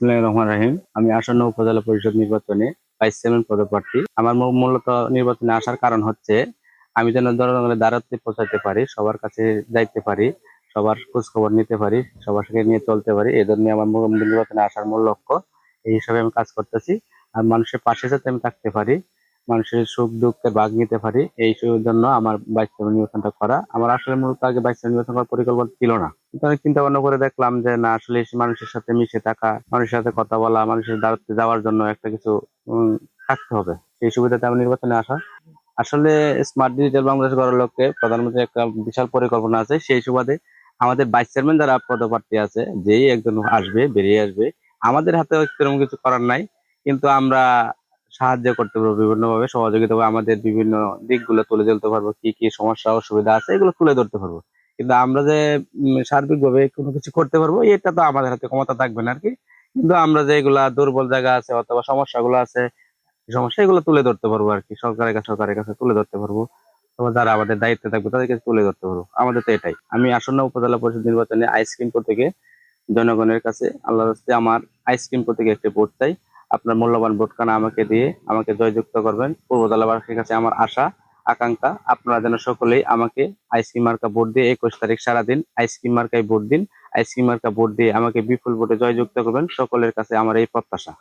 বিসমিল্লাহির রহমান রহিম। আমি আসন্ন উপজেলা পরিষদ নির্বাচনে ভাইস চেয়ারম্যান পদপ্রার্থী আমার মূলত নির্বাচনে আসার কারণ হচ্ছে, আমি যেন জনগণের দ্বারস্থে পৌঁছাতে পারি, সবার কাছে যাইতে পারি, সবার খোঁজ খবর নিতে পারি, সবার সাথে নিয়ে চলতে পারি এই জন্য আমার নির্বাচনে আসার মূল লক্ষ্য। এই হিসাবে আমি কাজ করতেছি। আর মানুষের পাশে যাতে আমি থাকতে পারি মানুষের সুখ দুঃখের ভাগ নিতে পারি, এই জন্য আমার চেয়ারম্যান নির্বাচনটা করা। আমার আসলে মূলত আগে চেয়ারম্যান নির্বাচন করার পরিকল্পনা ছিল না। কিন্তু আমি চিন্তা ভাবনা করে দেখলাম যে, না, আসলে মানুষের সাথে মিশে থাকা, মানুষের সাথে কথা বলা, মানুষের দাঁড়াতে যাওয়ার জন্য একটা কিছু থাকতে হবে। সেই সুবিধাতে আমি নির্বাচনে আসা। আসলে স্মার্ট ডিজিটাল বাংলাদেশ গড়ার লক্ষ্যে প্রধানমন্ত্রীর একটা বিশাল পরিকল্পনা আছে। সেই সুবাদে আমাদের ভাইস চেয়ারম্যান যারা পদপ্রার্থী আছে, যেই একজন আসবে, বেরিয়ে আসবে, আমাদের হাতে সেরকম কিছু করার নাই। কিন্তু আমরা সাহায্য করতে পারব বিভিন্ন ভাবে সহযোগিতা আমাদের বিভিন্ন দিকগুলো তুলে ধরতে পারব, কি কি সমস্যা, অসুবিধা আছে, এগুলো তুলে ধরতে পারব। কিন্তু আমরা যে সার্বিক ভাবে কোনো কিছু করতে পারব, এটা তো আমাদের হাতে ক্ষমতা থাকবে না আর কি কিন্তু আমরা যে এগুলা দুর্বল জায়গা আছে অথবা সমস্যাগুলো আছে, সমস্যা এগুলো তুলে ধরতে পারব আর কি সরকারের কাছে সরকারের কাছে তুলে ধরতে পারব। যারা আমাদের দায়িত্বে থাকবে তাদের কাছে তুলে ধরতে পারব। আমাদের তো এটাই। আমি আসন্ন উপজেলা পরিষদ নির্বাচনে আইসক্রিম থেকে জনগণের কাছে আল্লাহ আমার আইসক্রিম থেকে একটি ভোট চাই। আপনার মূল্যবান ভোটখানা আমাকে দিয়ে আমাকে জয়যুক্ত করবেন। পূর্ব জেলাবাসীর কাছে আমার আশা, আকাঙ্ক্ষা, আপনারা যেন সকলেই আমাকে আইসক্রিম মার্কা ভোট দিয়ে একুশ তারিখ সারাদিন আইসক্রিম মার্কায় ভোট দিন। আইসক্রিম মার্কা ভোট দিয়ে আমাকে বিপুল ভোটে জয়যুক্ত করবেন। সকলের কাছে আমার এই প্রত্যাশা।